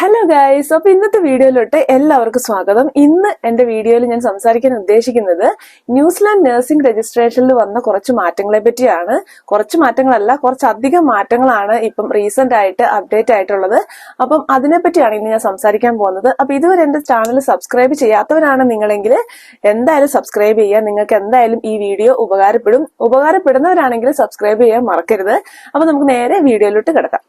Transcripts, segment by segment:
Hello guys അപ്പൊ ഇന്നത്തെ വീഡിയോയിലോട്ട് എല്ലാവർക്കും സ്വാഗതം. ഇന്ന് എന്റെ വീഡിയോയിൽ ഞാൻ സംസാരിക്കാൻ ഉദ്ദേശിക്കുന്നത് ന്യൂസിലാൻഡ് നഴ്സിംഗ് രജിസ്ട്രേഷനിൽ വന്ന കുറച്ച് മാറ്റങ്ങളെ പറ്റിയാണ്. കുറച്ച് മാറ്റങ്ങളല്ല കുറച്ചധികം മാറ്റങ്ങളാണ് ഇപ്പം റീസെന്റ് ആയിട്ട് അപ്ഡേറ്റ് ആയിട്ടുള്ളത്. അപ്പം അതിനെപ്പറ്റിയാണ് ഇന്ന് ഞാൻ സംസാരിക്കാൻ പോകുന്നത്. അപ്പൊ ഇതുവരെ എന്റെ ചാനൽ സബ്സ്ക്രൈബ് ചെയ്യാത്തവരാണ് നിങ്ങളെങ്കിൽ എന്തായാലും സബ്സ്ക്രൈബ് ചെയ്യുക. നിങ്ങൾക്ക് എന്തായാലും ഈ വീഡിയോ ഉപകാരപ്പെടും. ഉപകാരപ്പെടുന്നവരാണെങ്കിൽ സബ്സ്ക്രൈബ് ചെയ്യാൻ മറക്കരുത്. അപ്പൊ നമുക്ക് നേരെ വീഡിയോയിലോട്ട് കിടക്കാം.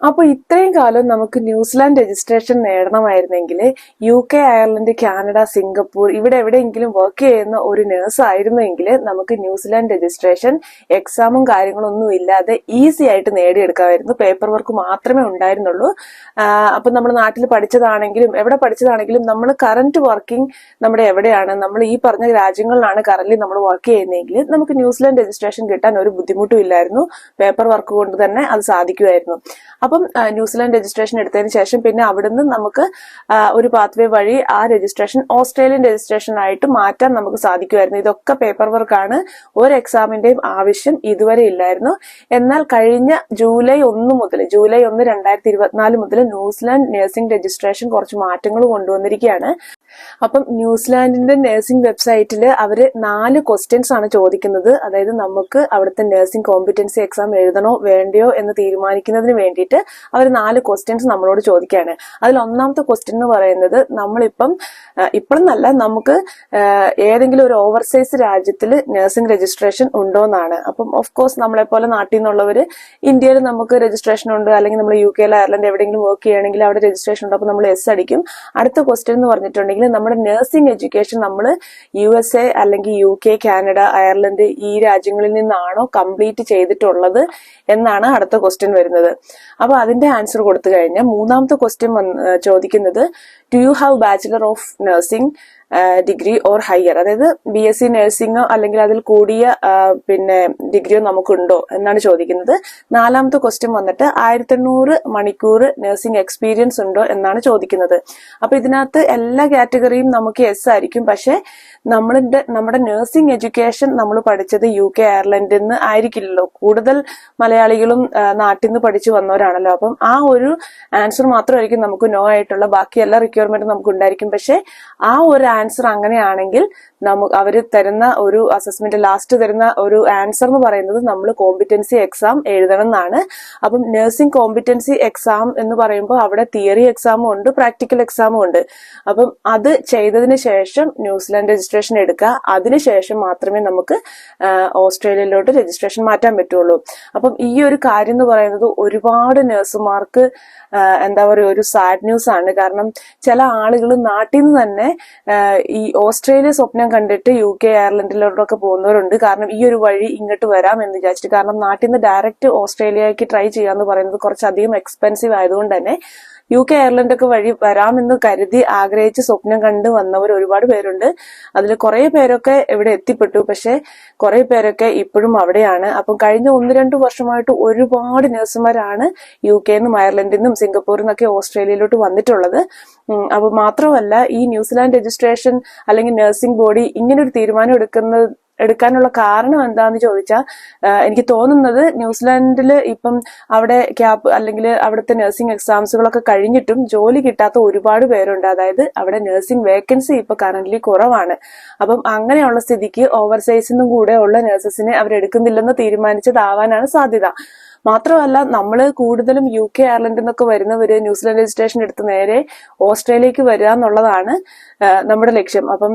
അപ്പോൾ ഇത്രയും കാലം നമുക്ക് New Zealand registration നേടണമായിരുന്നെങ്കിൽ U K Ireland Canada Singapore ഇവിടെ എവിടെയെങ്കിലും വർക്ക് ചെയ്യുന്ന ഒരു നേഴ്സ് ആയിരുന്നെങ്കിൽ നമുക്ക് ന്യൂസിലാൻഡ് രജിസ്ട്രേഷൻ എക്സാമും കാര്യങ്ങളും ഒന്നും ഇല്ലാതെ ഈസി ആയിട്ട് നേടിയെടുക്കാമായിരുന്നു. പേപ്പർ വർക്ക് മാത്രമേ ഉണ്ടായിരുന്നുള്ളൂ. അപ്പം നമ്മൾ നാട്ടിൽ പഠിച്ചതാണെങ്കിലും എവിടെ പഠിച്ചതാണെങ്കിലും നമ്മൾ കറന്റ് വർക്കിംഗ് നമ്മുടെ എവിടെയാണ് നമ്മൾ ഈ പറഞ്ഞ രാജ്യങ്ങളിലാണ് കറന്റ് നമ്മൾ വർക്ക് ചെയ്യുന്നതെങ്കിൽ നമുക്ക് ന്യൂസിലാൻഡ് രജിസ്ട്രേഷൻ കിട്ടാൻ ഒരു ബുദ്ധിമുട്ടും ഇല്ലായിരുന്നു. പേപ്പർ വർക്ക് കൊണ്ട് തന്നെ അത് സാധിക്കുമായിരുന്നു. അപ്പം ന്യൂസിലാൻഡ് രജിസ്ട്രേഷൻ എടുത്തതിന് ശേഷം പിന്നെ അവിടുന്ന് നമുക്ക് ഒരു പാത്വേ വഴി ആ രജിസ്ട്രേഷൻ ഓസ്ട്രേലിയൻ രജിസ്ട്രേഷൻ ആയിട്ട് മാറ്റാൻ നമുക്ക് സാധിക്കുമായിരുന്നു. ഇതൊക്കെ പേപ്പർ വർക്കാണ് ഒരു എക്സാമിന്റെയും ആവശ്യം ഇതുവരെ ഇല്ലായിരുന്നു. എന്നാൽ കഴിഞ്ഞ ജൂലൈ ഒന്ന് മുതൽ ജൂലൈ ഒന്ന് രണ്ടായിരത്തി ഇരുപത്തിനാല് മുതൽ ന്യൂസിലാൻഡ് നഴ്സിംഗ് രജിസ്ട്രേഷൻ കുറച്ച് മാറ്റങ്ങൾ കൊണ്ടുവന്നിരിക്കുകയാണ്. അപ്പം ന്യൂസിലാൻഡിന്റെ നഴ്സിംഗ് വെബ്സൈറ്റിൽ അവർ നാല് ക്വസ്റ്റ്യൻസ് ആണ് ചോദിക്കുന്നത്. അതായത് നമുക്ക് അവിടുത്തെ നഴ്സിംഗ് കോമ്പിറ്റൻസി എക്സാം എഴുതണോ വേണ്ടയോ എന്ന് തീരുമാനിക്കുന്നതിന് വേണ്ടിയിട്ട് അവർ നാല് ക്വസ്റ്റ്യൻസ് നമ്മളോട് ചോദിക്കുകയാണ്. അതിൽ ഒന്നാമത്തെ ക്വസ്റ്റ്യൻ എന്ന് പറയുന്നത് നമ്മളിപ്പം ഇപ്പോഴെന്നല്ല നമുക്ക് ഏതെങ്കിലും ഒരു ഓവർസൈസ് രാജ്യത്തിൽ നഴ്സിംഗ് രജിസ്ട്രേഷൻ ഉണ്ടോ എന്നാണ് അപ്പം ഓഫ് കോഴ്സ് നമ്മളെ പോലെ നാട്ടിൽ നിന്നുള്ളവർ ഇന്ത്യയിൽ നമുക്ക് രജിസ്ട്രേഷൻ ഉണ്ട് അല്ലെങ്കിൽ നമ്മൾ യു കെയിൽ അയർലൻഡ് എവിടെയെങ്കിലും വർക്ക് ചെയ്യുകയാണെങ്കിൽ അവിടെ രജിസ്ട്രേഷൻ ഉണ്ട് അപ്പോൾ നമ്മൾ എസ് അടിക്കും. അടുത്ത ക്വസ്റ്റ്യൻ എന്ന് പറഞ്ഞിട്ടുണ്ടെങ്കിൽ നമ്മുടെ നഴ്സിംഗ് എഡ്യൂക്കേഷൻ നമ്മൾ യു എസ് എ അല്ലെങ്കിൽ യു കെ കാനഡ അയർലൻഡ് ഈ രാജ്യങ്ങളിൽ നിന്നാണോ കംപ്ലീറ്റ് ചെയ്തിട്ടുള്ളത് എന്നാണ് അടുത്ത ക്വസ്റ്റ്യൻ വരുന്നത്. അപ്പൊ അതിന്റെ ആൻസർ കൊടുത്തു കഴിഞ്ഞാൽ മൂന്നാമത്തെ ക്വസ്റ്റ്യൻ ചോദിക്കുന്നത് do you have bachelor of nursing degree or higher അതായത് ബി എസ് സി നഴ്സിംഗോ അല്ലെങ്കിൽ അതിൽ കൂടിയ പിന്നെ ഡിഗ്രിയോ നമുക്കുണ്ടോ എന്നാണ് ചോദിക്കുന്നത്. നാലാമത്തെ ക്വസ്റ്റ്യൻ വന്നിട്ട് ആയിരത്തി എണ്ണൂറ് മണിക്കൂർ നഴ്സിംഗ് എക്സ്പീരിയൻസ് ഉണ്ടോ? എന്നാണ് ചോദിക്കുന്നത്. അപ്പൊ ഇതിനകത്ത് എല്ലാ കാറ്റഗറിയും നമുക്ക് എസ് ആയിരിക്കും. പക്ഷെ നമ്മളിന്റെ നമ്മുടെ നഴ്സിംഗ് എഡ്യൂക്കേഷൻ നമ്മൾ പഠിച്ചത് യു കെ അയർലൻഡിൽ നിന്ന് ആയിരിക്കില്ലല്ലോ. കൂടുതൽ മലയാളികളും നാട്ടിൽ നിന്ന് പഠിച്ചു വന്നവരാണല്ലോ. അപ്പം ആ ഒരു ആൻസർ മാത്രമായിരിക്കും നമുക്ക് നോ ആയിട്ടുള്ള ബാക്കി എല്ലാ റിക്വയർമെന്റും നമുക്ക് ഉണ്ടായിരിക്കും. പക്ഷെ ആ ഒരു ആൻസർ അങ്ങനെയാണെങ്കിൽ നമുക്ക് അവർ തരുന്ന ഒരു അസസ്മെന്റ് ലാസ്റ്റ് തരുന്ന ഒരു ആൻസർ എന്ന് പറയുന്നത് നമ്മൾ കോമ്പിറ്റൻസി എക്സാം എഴുതണം എന്നാണ്. അപ്പം നഴ്സിംഗ് കോമ്പിറ്റൻസി എക്സാം എന്ന് പറയുമ്പോൾ അവിടെ തിയറി എക്സാമും ഉണ്ട് പ്രാക്ടിക്കൽ എക്സാമും ഉണ്ട്. അപ്പം അത് ചെയ്തതിന് ശേഷം ന്യൂസിലാൻഡ് രജിസ്ട്രേഷൻ എടുക്കുക. അതിനുശേഷം മാത്രമേ നമുക്ക് ഓസ്ട്രേലിയയിലോട്ട് രജിസ്ട്രേഷൻ മാറ്റാൻ പറ്റുള്ളൂ. അപ്പം ഈ ഒരു കാര്യം എന്ന് പറയുന്നത് ഒരുപാട് നഴ്സുമാർക്ക് എന്താ പറയുക ഒരു സാഡ് ന്യൂസ് ആണ്. കാരണം ചില ആളുകൾ നാട്ടിൽ നിന്ന് തന്നെ ഈ ഓസ്ട്രേലിയ സ്വപ്നം കണ്ടിട്ട് യു കെ അയർലൻഡിലോട്ടൊക്കെ പോകുന്നവരുണ്ട്. കാരണം ഈ ഒരു വഴി ഇങ്ങോട്ട് വരാം എന്ന് വിചാരിച്ചിട്ട്. കാരണം നാട്ടിൽ നിന്ന് ഡയറക്റ്റ് ഓസ്ട്രേലിയക്ക് ട്രൈ ചെയ്യാന്ന് പറയുന്നത് കുറച്ചധികം എക്സ്പെൻസീവ് ആയതുകൊണ്ട് തന്നെ യു കെ അയർലൻഡ് ഒക്കെ വഴി വരാമെന്ന് കരുതി ആഗ്രഹിച്ച് സ്വപ്നം കണ്ട് വന്നവർ ഒരുപാട് പേരുണ്ട്. അതിൽ കുറേ പേരൊക്കെ ഇവിടെ എത്തിപ്പെട്ടു. പക്ഷെ കുറേ പേരൊക്കെ ഇപ്പോഴും അവിടെയാണ്. അപ്പം കഴിഞ്ഞ ഒന്ന് രണ്ട് വർഷമായിട്ട് ഒരുപാട് നഴ്സുമാരാണ് യു കെ നിന്നും അയർലൻഡിൽ നിന്നും സിംഗപ്പൂരിൽ നിന്നൊക്കെ ഓസ്ട്രേലിയയിലോട്ട് വന്നിട്ടുള്ളത്. അപ്പോൾ അപ്പൊ മാത്രമല്ല ഈ ന്യൂസിലാൻഡ് രജിസ്ട്രേഷൻ അല്ലെങ്കിൽ നഴ്സിംഗ് ബോഡി ഇങ്ങനൊരു തീരുമാനം എടുക്കുന്നത് എടുക്കാനുള്ള കാരണം എന്താന്ന് ചോദിച്ചാൽ എനിക്ക് തോന്നുന്നത് ന്യൂസിലാൻഡിൽ ഇപ്പം അവിടെ ക്യാപ് അല്ലെങ്കിൽ അവിടുത്തെ നഴ്സിംഗ് എക്സാംസുകളൊക്കെ കഴിഞ്ഞിട്ടും ജോലി കിട്ടാത്ത ഒരുപാട് പേരുണ്ട്. അതായത് അവിടെ നഴ്സിംഗ് വേക്കൻസി ഇപ്പൊ കറന്റ് കുറവാണ്. അപ്പം അങ്ങനെയുള്ള സ്ഥിതിക്ക് ഓവർസൈസിനും കൂടെ ഉള്ള നഴ്സസിനെ അവരെടുക്കുന്നില്ലെന്ന് തീരുമാനിച്ചതാവാനാണ് സാധ്യത. മാത്രമല്ല നമ്മൾ കൂടുതലും യു കെ അയർലൻഡിൽ നിന്നൊക്കെ വരുന്നവർ ന്യൂസിലാൻഡ് രജിസ്ട്രേഷൻ എടുത്ത് നേരെ ഓസ്ട്രേലിയക്ക് വരിക എന്നുള്ളതാണ് നമ്മുടെ ലക്ഷ്യം. അപ്പം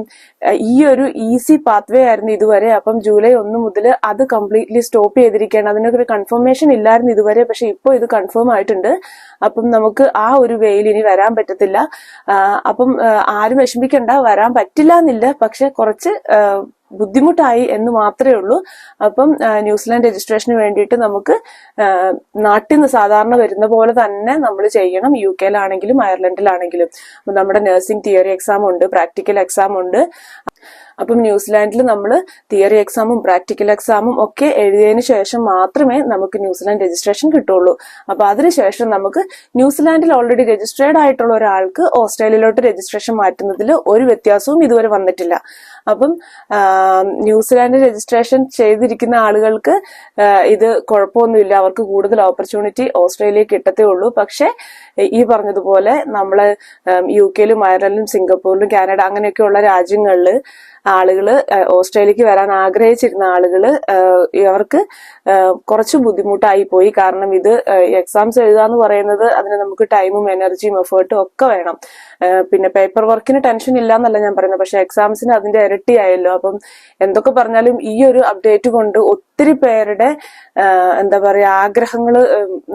ഈ ഒരു ഈസി പാത്വേ ആയിരുന്നു ഇതുവരെ. അപ്പം ജൂലൈ ഒന്ന് മുതൽ അത് കംപ്ലീറ്റ്ലി സ്റ്റോപ്പ് ചെയ്തിരിക്കുകയാണ്. അതിനൊക്കെ ഒരു കൺഫർമേഷൻ ഇല്ലായിരുന്നു ഇതുവരെ പക്ഷെ ഇപ്പോൾ ഇത് കൺഫേം ആയിട്ടുണ്ട്. അപ്പം നമുക്ക് ആ ഒരു വേയിൽ ഇനി വരാൻ പറ്റത്തില്ല. അപ്പം ആരും വിഷമിക്കണ്ട. വരാൻ പറ്റില്ല എന്നില്ല പക്ഷെ കുറച്ച് ബുദ്ധിമുട്ടായി എന്ന് മാത്രമേ ഉള്ളൂ. അപ്പം ന്യൂസിലാൻഡ് രജിസ്ട്രേഷന് വേണ്ടിയിട്ട് നമുക്ക് നാട്ടിൽ നിന്ന് സാധാരണ വരുന്ന പോലെ തന്നെ നമ്മൾ ചെയ്യണം. യു കെയിലാണെങ്കിലും അയർലൻഡിലാണെങ്കിലും. നമ്മുടെ നഴ്സിംഗ് തിയറി എക്സാം ഉണ്ട് പ്രാക്ടിക്കൽ എക്സാം ഉണ്ട് അപ്പം ന്യൂസിലാൻഡിൽ നമ്മൾ തിയറി എക്സാമും പ്രാക്ടിക്കൽ എക്സാമും ഒക്കെ എഴുതിയതിനു ശേഷം മാത്രമേ നമുക്ക് ന്യൂസിലാൻഡ് രജിസ്ട്രേഷൻ കിട്ടുള്ളൂ. അപ്പം അതിനുശേഷം നമുക്ക് ന്യൂസിലാൻഡിൽ ഓൾറെഡി രജിസ്ട്രേഡ് ആയിട്ടുള്ള ഒരാൾക്ക് ഓസ്ട്രേലിയയിലോട്ട് രജിസ്ട്രേഷൻ മാറ്റുന്നതിൽ ഒരു വ്യത്യാസവും ഇതുവരെ വന്നിട്ടില്ല. അപ്പം ന്യൂസിലാൻഡ് രജിസ്ട്രേഷൻ ചെയ്തിരിക്കുന്ന ആളുകൾക്ക് ഇത് കുഴപ്പമൊന്നുമില്ല. അവർക്ക് കൂടുതൽ ഓപ്പർച്യൂണിറ്റി ഓസ്ട്രേലിയ കിട്ടത്തേ ഉള്ളൂ. പക്ഷേ ഈ പറഞ്ഞതുപോലെ നമ്മൾ യു കെയിലും അയർലൻഡിലും സിംഗപ്പൂരിലും കാനഡ അങ്ങനെയൊക്കെയുള്ള രാജ്യങ്ങളിൽ ആളുകൾ ഓസ്ട്രേലിയക്ക് വരാൻ ആഗ്രഹിച്ചിരുന്ന ആളുകൾ അവർക്ക് കുറച്ച് ബുദ്ധിമുട്ടായി പോയി. കാരണം ഇത് എക്സാംസ് എഴുതാന്ന് പറയുന്നത് അതിന് നമുക്ക് ടൈമും എനർജിയും എഫേർട്ടും ഒക്കെ വേണം. പിന്നെ പേപ്പർ വർക്കിന് ടെൻഷൻ ഇല്ല എന്നല്ല ഞാൻ പറയുന്നത്. പക്ഷെ എക്സാംസിന് അതിന്റെ ഇരട്ടി ആയല്ലോ അപ്പം എന്തൊക്കെ പറഞ്ഞാലും ഈ ഒരു അപ്ഡേറ്റ് കൊണ്ട് ഒത്തിരി പേരുടെ എന്താ പറയാ ആഗ്രഹങ്ങൾ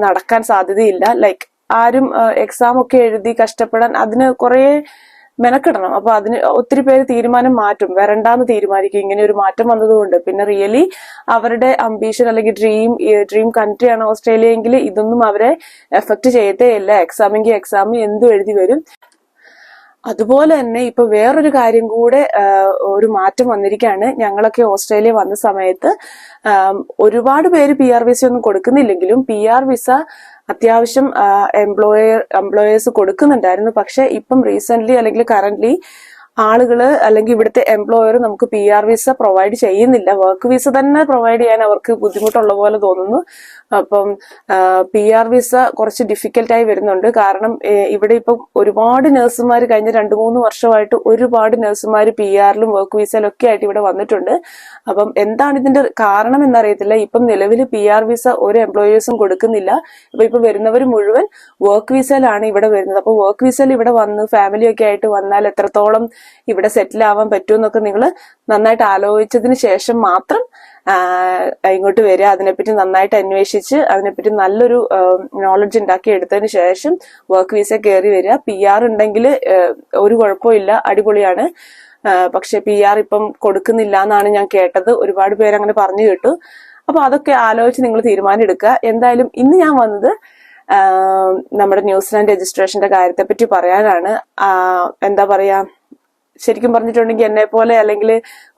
നടക്കാൻ സാധ്യതയില്ല. ലൈക്ക് ആരും എക്സാം ഒക്കെ എഴുതി കഷ്ടപ്പെടാൻ അതിന് കുറേ മെനക്കിടണം. അപ്പൊ അതിന് ഒത്തിരി പേര് തീരുമാനം മാറ്റും. വരണ്ടാന്ന് തീരുമാനിക്കും. ഇങ്ങനെ ഒരു മാറ്റം വന്നതുകൊണ്ട്. പിന്നെ റിയലി അവരുടെ അംബീഷൻ അല്ലെങ്കിൽ ഡ്രീം ഡ്രീം കൺട്രിയാണ് ഓസ്ട്രേലിയ എങ്കിൽ ഇതൊന്നും അവരെ എഫക്ട് ചെയ്യത്തേ ഇല്ല. എക്സാമെങ്കിൽ എക്സാം എന്തും എഴുതി വരും. അതുപോലെ തന്നെ ഇപ്പൊ വേറൊരു കാര്യം കൂടെ ഒരു മാറ്റം വന്നിരിക്കുകയാണ് ഞങ്ങളൊക്കെ ഓസ്ട്രേലിയ വന്ന സമയത്ത് ഒരുപാട് പേര് പി ആർ വിസ ഒന്നും കൊടുക്കുന്നില്ലെങ്കിലും പി ആർ വിസ അത്യാവശ്യം എംപ്ലോയർ എംപ്ലോയേഴ്സ് കൊടുക്കുന്നുണ്ടായിരുന്നു. പക്ഷേ ഇപ്പം റീസെന്റ് അല്ലെങ്കിൽ കറന്റ്ലി ആളുകൾ അല്ലെങ്കിൽ ഇവിടുത്തെ എംപ്ലോയർ നമുക്ക് പി ആർ വിസ പ്രൊവൈഡ് ചെയ്യുന്നില്ല. വർക്ക് വിസ തന്നെ പ്രൊവൈഡ് ചെയ്യാൻ അവർക്ക് ബുദ്ധിമുട്ടുള്ള പോലെ തോന്നുന്നു. അപ്പം പി ആർ വിസ കുറച്ച് ഡിഫിക്കൽട്ടായി വരുന്നുണ്ട്. കാരണം ഇവിടെ ഇപ്പം ഒരുപാട് നഴ്സുമാർ കഴിഞ്ഞ രണ്ട് മൂന്ന് വർഷമായിട്ട് ഒരുപാട് നഴ്സുമാർ പി ആറിലും വർക്ക് വിസയിലും ഒക്കെ ആയിട്ട് ഇവിടെ വന്നിട്ടുണ്ട്. അപ്പം എന്താണ് ഇതിന്റെ കാരണം എന്നറിയത്തില്ല. ഇപ്പം നിലവിൽ പി ആർ വിസ ഒരു എംപ്ലോയേഴ്സും കൊടുക്കുന്നില്ല. അപ്പൊ ഇപ്പൊ വരുന്നവർ മുഴുവൻ വർക്ക് വിസയിലാണ് ഇവിടെ വരുന്നത്. അപ്പൊ വർക്ക് വിസയിൽ ഇവിടെ വന്ന് ഫാമിലി ഒക്കെ ആയിട്ട് വന്നാൽ എത്രത്തോളം ഇവിടെ സെറ്റിൽ ആവാൻ പറ്റുമെന്നൊക്കെ നിങ്ങൾ നന്നായിട്ട് ആലോചിച്ചതിന് ശേഷം മാത്രം ഇങ്ങോട്ട് വരിക. അതിനെപ്പറ്റി നന്നായിട്ട് അന്വേഷിച്ച് അതിനെപ്പറ്റി നല്ലൊരു നോളജ് ഉണ്ടാക്കി എടുത്തതിന് ശേഷം വർക്ക് വിസ കയറി വരിക. പി ആർ ഉണ്ടെങ്കിൽ ഒരു കുഴപ്പമില്ല അടിപൊളിയാണ്. പക്ഷെ പി ആർ ഇപ്പം കൊടുക്കുന്നില്ല എന്നാണ് ഞാൻ കേട്ടത്. ഒരുപാട് പേര് അങ്ങനെ പറഞ്ഞു കേട്ടു. അപ്പൊ അതൊക്കെ ആലോചിച്ച് നിങ്ങൾ തീരുമാനം എടുക്കുക. എന്തായാലും ഇന്ന് ഞാൻ വന്നത് നമ്മുടെ ന്യൂസിലാൻഡ് രജിസ്ട്രേഷന്റെ കാര്യത്തെ പറ്റി പറയാനാണ് എന്താ പറയാ? ശരിക്കും പറഞ്ഞിട്ടുണ്ടെങ്കിൽ എന്നെ പോലെ അല്ലെങ്കിൽ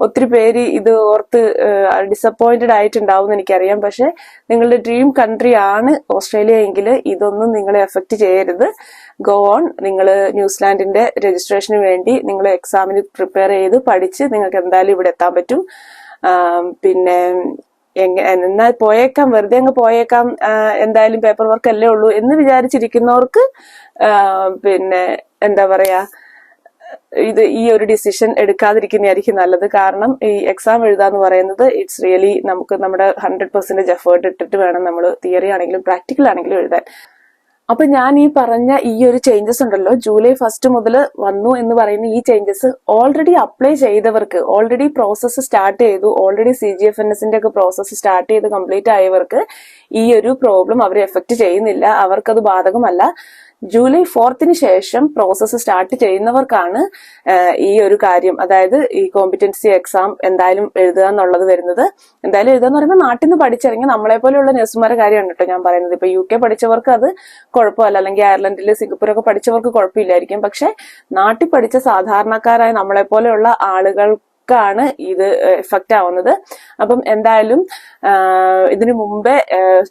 ഒത്തിരി പേര് ഇത് ഓർത്ത് ഡിസപ്പോയിന്റഡ് ആയിട്ടുണ്ടാവും എന്ന് എനിക്കറിയാം. പക്ഷെ നിങ്ങളുടെ ഡ്രീം കൺട്രി ആണ് ഓസ്ട്രേലിയ എങ്കിൽ ഇതൊന്നും നിങ്ങളെ എഫക്ട് ചെയ്യരുത്. ഗോ ഓൺ നിങ്ങൾ ന്യൂസിലാൻഡിന്റെ രജിസ്ട്രേഷന് വേണ്ടി നിങ്ങൾ എക്സാമിന് പ്രിപ്പയർ ചെയ്ത് പഠിച്ച് നിങ്ങൾക്ക് എന്തായാലും ഇവിടെ എത്താൻ പറ്റും. പിന്നെ എന്നാ പോയേക്കാം വെറുതെ അങ്ങ് പോയേക്കാം എന്തായാലും പേപ്പർ വർക്ക് അല്ലേ ഉള്ളൂ എന്ന് വിചാരിച്ചിരിക്കുന്നവർക്ക് പിന്നെ എന്താ പറയാ ഇത് ഈ ഒരു ഡിസിഷൻ എടുക്കാതിരിക്കുന്നതായിരിക്കും നല്ലത്. കാരണം ഈ എക്സാം എഴുതാന്ന് പറയുന്നത് ഇറ്റ്സ് റിയലി നമുക്ക് നമ്മുടെ ഹൺഡ്രഡ് പെർസെന്റേജ് എഫേർട്ട് ഇട്ടിട്ട് വേണം നമ്മൾ തിയറി ആണെങ്കിലും പ്രാക്ടിക്കൽ ആണെങ്കിലും എഴുതാൻ. അപ്പൊ ഞാൻ ഈ പറഞ്ഞ ഈ ഒരു ചേഞ്ചസ് ഉണ്ടല്ലോ ജൂലൈ ഫസ്റ്റ് മുതൽ വന്നു എന്ന് പറയുന്ന ഈ ചേഞ്ചസ് ഓൾറെഡി അപ്ലൈ ചെയ്തവർക്ക് ഓൾറെഡി പ്രോസസ്സ് സ്റ്റാർട്ട് ചെയ്തു already C G F N എസിന്റെ ഒക്കെ പ്രോസസ്സ് സ്റ്റാർട്ട് ചെയ്ത് കംപ്ലീറ്റ് ആയവർക്ക് ഈ ഒരു പ്രോബ്ലം അവരെ എഫക്ട് ചെയ്യുന്നില്ല അവർക്കത് ബാധകമല്ല. ജൂലൈ ഫോർത്തിന് ശേഷം പ്രോസസ്സ് സ്റ്റാർട്ട് ചെയ്യുന്നവർക്കാണ് ഈ ഒരു കാര്യം. അതായത് ഈ കോമ്പിറ്റൻസി എക്സാം എന്തായാലും എഴുതുക എന്നുള്ളത് വരുന്നത്. എന്തായാലും എഴുതുക എന്ന് പറയുമ്പോൾ നാട്ടിൽ നിന്ന് പഠിച്ചിറങ്ങി നമ്മളെ പോലെയുള്ള നഴ്സുമാരുടെ കാര്യമാണ് കേട്ടോ ഞാൻ പറയുന്നത്. ഇപ്പൊ യു കെ പഠിച്ചവർക്ക് അത് കുഴപ്പമല്ല. അല്ലെങ്കിൽ അയർലൻഡിൽ സിംഗപ്പൂരൊക്കെ പഠിച്ചവർക്ക് കുഴപ്പമില്ലായിരിക്കും. പക്ഷെ നാട്ടിൽ പഠിച്ച സാധാരണക്കാരായ നമ്മളെ പോലെയുള്ള ആളുകൾക്കാണ് ഇത് എഫക്റ്റ് ആവുന്നത്. അപ്പം എന്തായാലും ഇതിനു മുമ്പേ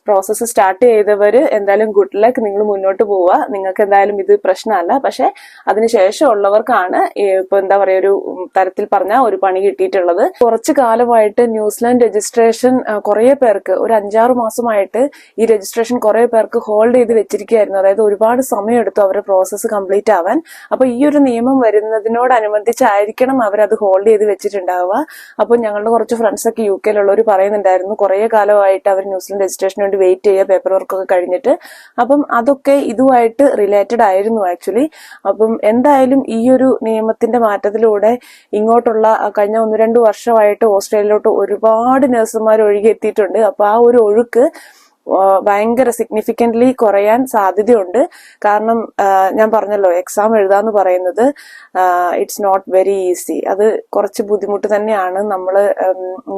പ്രോസസ്സ് സ്റ്റാർട്ട് ചെയ്തവർ എന്തായാലും ഗുഡ് ലക്ക് നിങ്ങൾ മുന്നോട്ട് പോവുക. നിങ്ങൾക്ക് എന്തായാലും ഇത് പ്രശ്നമല്ല. പക്ഷെ അതിനുശേഷം ഉള്ളവർക്കാണ് ഇപ്പൊ എന്താ പറയുക ഒരു തരത്തിൽ പറഞ്ഞ ഒരു പണി കിട്ടിയിട്ടുള്ളത്. കുറച്ച് കാലമായിട്ട് ന്യൂസിലാൻഡ് രജിസ്ട്രേഷൻ കുറേ പേർക്ക് ഒരു അഞ്ചാറ് മാസമായിട്ട് ഈ രജിസ്ട്രേഷൻ കുറേ പേർക്ക് ഹോൾഡ് ചെയ്ത് വെച്ചിരിക്കുകയായിരുന്നു. അതായത് ഒരുപാട് സമയം സമയമെടുത്തു അവരുടെ പ്രോസസ്സ് കംപ്ലീറ്റ് ആവാൻ. അപ്പൊ ഈ ഒരു നിയമം വരുന്നതിനോടനുബന്ധിച്ചായിരിക്കണം അവരത് ഹോൾഡ് ചെയ്ത് വെച്ചിട്ടുണ്ടാവുക അപ്പോൾ ഞങ്ങളുടെ കുറച്ച് ഫ്രണ്ട്സ് ഒക്കെ യു കെയിലുള്ളവർ പറയുന്നുണ്ടായിരുന്നു കുറേ കാലമായിട്ട് അവർ ന്യൂസിലൻഡ് രജിസ്ട്രേഷന് വേണ്ടി വെയിറ്റ് ചെയ്യുക പേപ്പർ വർക്ക് ഒക്കെ കഴിഞ്ഞിട്ട്. അപ്പം അതൊക്കെ ഇതുമായിട്ട് റിലേറ്റഡ് ആയിരുന്നു ആക്ച്വലി അപ്പം എന്തായാലും ഈ ഒരു നിയമത്തിന്റെ മാറ്റത്തിലൂടെ ഇങ്ങോട്ടുള്ള കഴിഞ്ഞ ഒന്ന് രണ്ട് വർഷമായിട്ട് ഓസ്ട്രേലിയയിലോട്ട് ഒരുപാട് നഴ്സുമാർ ഒഴുകിയെത്തിയിട്ടുണ്ട് അപ്പൊ ആ ഒരു ഒഴുക്ക് ഭയങ്കര സിഗ്നിഫിക്കന്റ്ലി കുറയാൻ സാധ്യതയുണ്ട്. കാരണം ഞാൻ പറഞ്ഞല്ലോ എക്സാം എഴുതാന്ന് പറയുന്നത് ഇറ്റ്സ് നോട്ട് വെരി ഈസി അത് കുറച്ച് ബുദ്ധിമുട്ട് തന്നെയാണ്. നമ്മൾ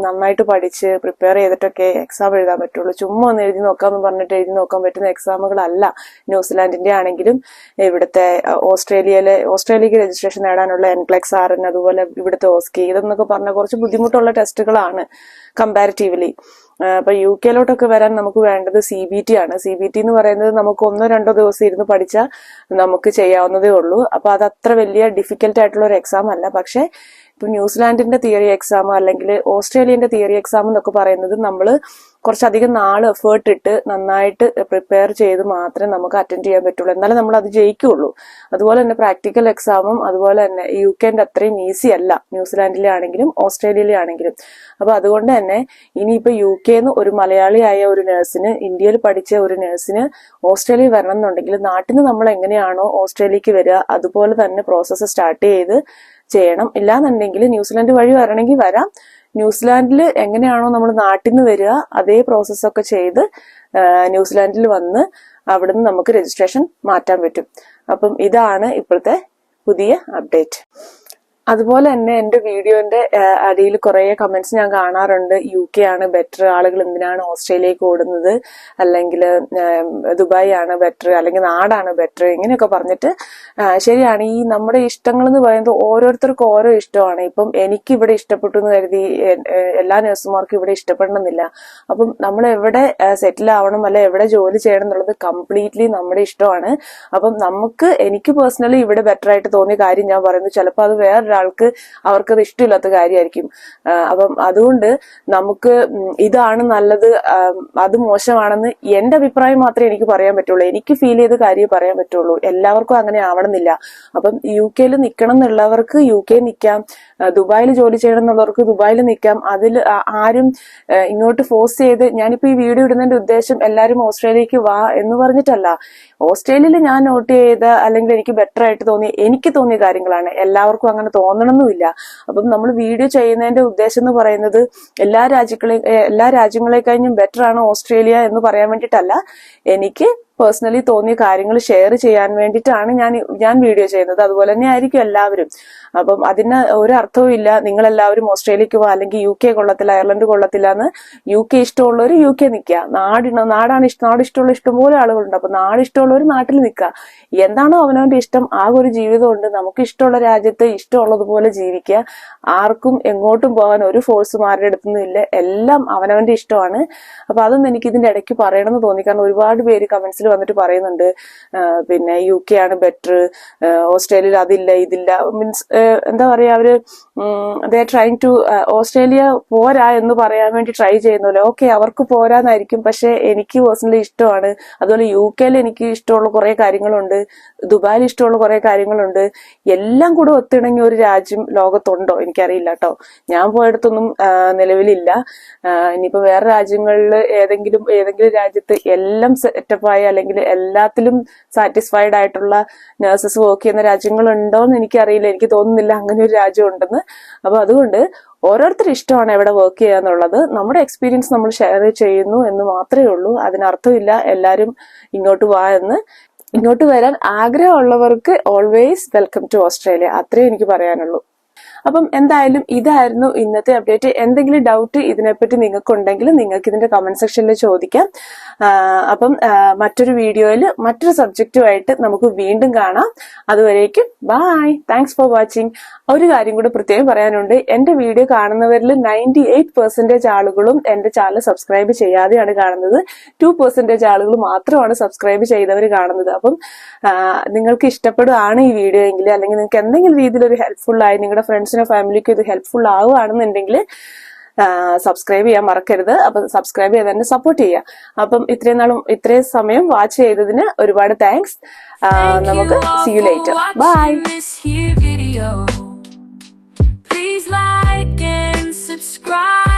നന്നായിട്ട് പഠിച്ച് പ്രിപ്പയർ ചെയ്തിട്ടൊക്കെ എക്സാം എഴുതാൻ പറ്റുള്ളൂ. ചുമ്മാ ഒന്ന് എഴുതി നോക്കാമെന്ന് പറഞ്ഞിട്ട് എഴുതി നോക്കാൻ പറ്റുന്ന എക്സാമുകളല്ല ന്യൂസിലാൻഡിന്റെ ആണെങ്കിലും ഇവിടുത്തെ ഓസ്ട്രേലിയയിലെ ഓസ്ട്രേലിയക്ക് രജിസ്ട്രേഷൻ നേടാനുള്ള എൻക്ലെക്സ് ആറിന് അതുപോലെ ഇവിടുത്തെ ഓസ്കി ഇതെന്നൊക്കെ പറഞ്ഞ കുറച്ച് ബുദ്ധിമുട്ടുള്ള ടെസ്റ്റുകളാണ് കമ്പാരിറ്റീവ്ലി അപ്പൊ യു കെയിലോട്ടൊക്കെ വരാൻ നമുക്ക് വേണ്ടത് സി ബി ടി ആണ്. സി ബി ടി എന്ന് പറയുന്നത് നമുക്ക് ഒന്നോ രണ്ടോ ദിവസം ഇരുന്ന് പഠിച്ചാൽ നമുക്ക് ചെയ്യാവുന്നതേ ഉള്ളൂ. അപ്പൊ അത് അത്ര വലിയ ഡിഫിക്കൽട്ട് ആയിട്ടുള്ള ഒരു എക്സാം അല്ല. പക്ഷെ ഇപ്പൊ ന്യൂസിലാൻഡിന്റെ തിയറി എക്സാം അല്ലെങ്കിൽ ഓസ്ട്രേലിയന്റെ തിയറി എക്സാം എന്നൊക്കെ പറയുന്നത് നമ്മൾ കുറച്ചധികം നാൾ എഫേർട്ട് ഇട്ട് നന്നായിട്ട് പ്രിപ്പയർ ചെയ്ത് മാത്രമേ നമുക്ക് അറ്റൻഡ് ചെയ്യാൻ പറ്റുള്ളൂ. എന്നാലും നമ്മൾ അത് ജയിക്കുള്ളൂ. അതുപോലെ തന്നെ പ്രാക്ടിക്കൽ എക്സാമും അതുപോലെ തന്നെ യു കെന്റെ അത്രയും ഈസി അല്ല. ന്യൂസിലാൻഡിലെ ആണെങ്കിലും ഓസ്ട്രേലിയയിലെ ആണെങ്കിലും. അപ്പോൾ അതുകൊണ്ട് തന്നെ ഇനിയിപ്പോൾ യു കെന്ന് ഒരു മലയാളിയായ ഒരു നഴ്സിന് ഇന്ത്യയിൽ പഠിച്ച ഒരു നഴ്സിന് ഓസ്ട്രേലിയ വരണം എന്നുണ്ടെങ്കിൽ നാട്ടിൽ നിന്ന് നമ്മൾ എങ്ങനെയാണോ ഓസ്ട്രേലിയക്ക് വരിക അതുപോലെ തന്നെ പ്രോസസ്സ് സ്റ്റാർട്ട് ചെയ്ത് ചെയ്യണം. ഇല്ലാന്നുണ്ടെങ്കിൽ ന്യൂസിലാൻഡ് വഴി വരണമെങ്കിൽ വരാം. ന്യൂസിലാൻഡിൽ എങ്ങനെയാണോ നമ്മൾ നാട്ടിൽ നിന്ന് വരിക അതേ പ്രോസസ്സൊക്കെ ചെയ്ത് ന്യൂസിലാൻഡിൽ വന്ന് അവിടുന്ന് നമുക്ക് രജിസ്ട്രേഷൻ മാറ്റാൻ പറ്റും. അപ്പം ഇതാണ് ഇപ്പോഴത്തെ പുതിയ അപ്ഡേറ്റ് അതുപോലെ തന്നെ എന്റെ വീഡിയോന്റെ അടിയിൽ കുറെ കമന്റ്സ് ഞാൻ കാണാറുണ്ട്. യു കെ ആണ് ബെറ്റർ ആളുകൾ എന്തിനാണ് ഓസ്ട്രേലിയക്ക് ഓടുന്നത്? അല്ലെങ്കിൽ ദുബായ് ആണ് ബെറ്റർ അല്ലെങ്കിൽ നാടാണ് ബെറ്റർ ഇങ്ങനെയൊക്കെ പറഞ്ഞിട്ട് ശരിയാണ്. ഈ നമ്മുടെ ഇഷ്ടങ്ങൾ എന്ന് പറയുന്നത് ഓരോരുത്തർക്കും ഓരോ ഇഷ്ടമാണ്. ഇപ്പം എനിക്ക് ഇവിടെ ഇഷ്ടപ്പെട്ടു എന്ന് കരുതി എല്ലാ നഴ്സുമാർക്കും ഇവിടെ ഇഷ്ടപ്പെടണമെന്നില്ല. അപ്പം നമ്മൾ എവിടെ സെറ്റിൽ ആവണം അല്ലെ എവിടെ ജോലി ചെയ്യണം എന്നുള്ളത് കംപ്ലീറ്റ്ലി നമ്മുടെ ഇഷ്ടമാണ്. അപ്പം നമുക്ക് എനിക്ക് പേഴ്സണലി ഇവിടെ ബെറ്റർ ആയിട്ട് തോന്നിയ കാര്യം ഞാൻ പറയുന്നു. ചിലപ്പോൾ അത് വേറൊരാൾക്ക് അവർക്കത് ഇഷ്ടമില്ലാത്ത കാര്യമായിരിക്കും അപ്പം അതുകൊണ്ട് നമുക്ക് ഇതാണ് നല്ലത്. അത് മോശമാണെന്ന് എന്റെ അഭിപ്രായം മാത്രമേ എനിക്ക് പറയാൻ പറ്റുള്ളൂ. എനിക്ക് ഫീൽ ചെയ്ത കാര്യം പറയാൻ പറ്റുള്ളൂ. എല്ലാവർക്കും അങ്ങനെ ആവണമെന്നില്ല. അപ്പം യു കെയിൽ നിൽക്കണം എന്നുള്ളവർക്ക് യു കെ നിൽക്കാം. ദുബായിൽ ജോലി ചെയ്യണം എന്നുള്ളവർക്ക് ദുബായിൽ നിൽക്കാം. അതിൽ ആരും ഇങ്ങോട്ട് ഫോഴ്സ് ചെയ്ത് ഞാനിപ്പോൾ ഈ വീഡിയോ ഇടുന്നതിന്റെ ഉദ്ദേശം എല്ലാവരും ഓസ്ട്രേലിയക്ക് വാ എന്ന് പറഞ്ഞിട്ടല്ല. ഓസ്ട്രേലിയയിൽ ഞാൻ നോട്ട് ചെയ്ത അല്ലെങ്കിൽ എനിക്ക് ബെറ്റർ ആയിട്ട് തോന്നിയ എനിക്ക് തോന്നിയ കാര്യങ്ങളാണ്. എല്ലാവർക്കും അങ്ങനെ തോന്നണമെന്നുമില്ല അപ്പം നമ്മൾ വീഡിയോ ചെയ്യുന്നതിന്റെ ഉദ്ദേശം എന്ന് പറയുന്നത് എല്ലാ രാജ്യങ്ങളെ എല്ലാ രാജ്യങ്ങളെ കഴിഞ്ഞും ബെറ്റർ ആണ് ഓസ്ട്രേലിയ എന്ന് പറയാൻ വേണ്ടിയിട്ടല്ല. എനിക്ക് പേഴ്സണലി തോന്നിയ കാര്യങ്ങൾ ഷെയർ ചെയ്യാൻ വേണ്ടിയിട്ടാണ് ഞാൻ ഞാൻ വീഡിയോ ചെയ്യുന്നത്. അതുപോലെ തന്നെ ആയിരിക്കും എല്ലാവരും. അപ്പം അതിന് ഒരു അർത്ഥവും ഇല്ല. നിങ്ങൾ എല്ലാവരും ഓസ്ട്രേലിയക്ക് പോവാ. അല്ലെങ്കിൽ യു കെ കൊള്ളത്തില്ല അയർലൻഡ് കൊള്ളത്തില്ല എന്ന് യു കെ ഇഷ്ടമുള്ളവർ യു കെ നിൽക്കുക നാടിന് നാടാണ് ഇഷ്ടം നാട് ഇഷ്ടമുള്ള ഇഷ്ടംപോലെ ആളുകളുണ്ട്. അപ്പൊ നാട് ഇഷ്ടമുള്ളവർ നാട്ടിൽ നിൽക്കുക എന്താണോ അവനവന്റെ ഇഷ്ടം. ആ ഒരു ജീവിതമുണ്ട് നമുക്ക് ഇഷ്ടമുള്ള രാജ്യത്ത് ഇഷ്ടമുള്ളതുപോലെ ജീവിക്കുക ആർക്കും എങ്ങോട്ടും പോകാൻ ഒരു ഫോഴ്സും ആരുടെ അടുത്തൊന്നും ഇല്ല. എല്ലാം അവനവന്റെ ഇഷ്ടമാണ്. അപ്പൊ അതൊന്നും എനിക്ക് ഇതിന്റെ ഇടയ്ക്ക് പറയണമെന്ന് തോന്നി. കാരണം ഒരുപാട് പേര് കമന്റ്സിൽ വന്നിട്ട് പറയുന്നുണ്ട് പിന്നെ യു കെ ആണ് ബെറ്റർ ഓസ്ട്രേലിയയിൽ അതില്ല ഇതില്ല. മീൻസ് എന്താ പറയാ അവർ ദേ ട്രൈങ് ടു ഓസ്ട്രേലിയ പോരാ എന്ന് പറയാൻ വേണ്ടി ട്രൈ ചെയ്യുന്നില്ല ഓക്കെ അവർക്ക് പോരാന്നായിരിക്കും പക്ഷെ എനിക്ക് പേഴ്സണലി ഇഷ്ടമാണ്. അതുപോലെ യു കെയിൽ എനിക്ക് ഇഷ്ടമുള്ള കുറെ കാര്യങ്ങളുണ്ട്. ദുബായിൽ ഇഷ്ടമുള്ള കുറെ കാര്യങ്ങളുണ്ട്. എല്ലാം കൂടെ ഒത്തിണങ്ങിയ ഒരു രാജ്യം ലോകത്തുണ്ടോ? എനിക്കറിയില്ല കേട്ടോ ഞാൻ പോയിടത്തൊന്നും നിലവിലില്ല. ഇനിയിപ്പോ വേറെ രാജ്യങ്ങളിൽ ഏതെങ്കിലും ഏതെങ്കിലും രാജ്യത്ത് എല്ലാം സെറ്റപ്പായ അല്ലെങ്കിൽ എല്ലാത്തിലും സാറ്റിസ്ഫൈഡ് ആയിട്ടുള്ള നഴ്സസ് വർക്ക് ചെയ്യുന്ന രാജ്യങ്ങളുണ്ടോ എന്ന് എനിക്കറിയില്ല. എനിക്ക് തോന്നുന്നില്ല അങ്ങനെ ഒരു രാജ്യം ഉണ്ടെന്ന് അപ്പൊ അതുകൊണ്ട് ഓരോരുത്തർ ഇഷ്ടമാണ് എവിടെ വർക്ക് ചെയ്യുക എന്നുള്ളത്. നമ്മുടെ എക്സ്പീരിയൻസ് നമ്മൾ ഷെയർ ചെയ്യുന്നു എന്ന് മാത്രമേ ഉള്ളൂ. അതിനർത്ഥമില്ല. എല്ലാവരും ഇങ്ങോട്ട് വാ എന്ന്. ഇങ്ങോട്ട് വരാൻ ആഗ്രഹമുള്ളവർക്ക് ഓൾവേസ് വെൽക്കം ടു ഓസ്ട്രേലിയ അത്രേ എനിക്ക് പറയാനുള്ളൂ. അപ്പം എന്തായാലും ഇതായിരുന്നു ഇന്നത്തെ അപ്ഡേറ്റ് എന്തെങ്കിലും ഡൗട്ട് ഇതിനെപ്പറ്റി നിങ്ങൾക്കുണ്ടെങ്കിൽ നിങ്ങൾക്ക് ഇതിന്റെ കമന്റ് സെക്ഷനിൽ ചോദിക്കാം. അപ്പം മറ്റൊരു വീഡിയോയിൽ മറ്റൊരു സബ്ജക്റ്റുമായിട്ട് നമുക്ക് വീണ്ടും കാണാം. അതുവരേക്കും ബായ് താങ്ക്സ് ഫോർ വാച്ചിങ് ഒരു കാര്യം കൂടെ പ്രത്യേകം പറയാനുണ്ട്. എന്റെ വീഡിയോ കാണുന്നവരിൽ നയന്റി എയ്റ്റ് പെർസെന്റേജ് ആളുകളും എന്റെ ചാനൽ സബ്സ്ക്രൈബ് ചെയ്യാതെയാണ് കാണുന്നത്. ടു പെർസെന്റേജ് ആളുകൾ മാത്രമാണ് സബ്സ്ക്രൈബ് ചെയ്തവർ കാണുന്നത്. അപ്പം നിങ്ങൾക്ക് ഇഷ്ടപ്പെടുകയാണ് ഈ വീഡിയോ എങ്കിൽ അല്ലെങ്കിൽ നിങ്ങൾക്ക് എന്തെങ്കിലും രീതിയിൽ ഒരു ഹെൽപ്ഫുൾ ആയി നിങ്ങളുടെ ഫ്രണ്ട്സിനോ ഫാമിലിക്കോ ഇത് ഹെൽപ്ഫുൾ ആവുകയാണെന്നുണ്ടെങ്കിൽ സബ്സ്ക്രൈബ് ചെയ്യാൻ മറക്കരുത്. അപ്പൊ സബ്സ്ക്രൈബ് ചെയ്ത് തന്നെ സപ്പോർട്ട് ചെയ്യുക. അപ്പം ഇത്രയും നാളും ഇത്രയും സമയം വാച്ച് ചെയ്തതിന് ഒരുപാട് താങ്ക്സ് നമുക്ക് see you later bye. Please like and subscribe.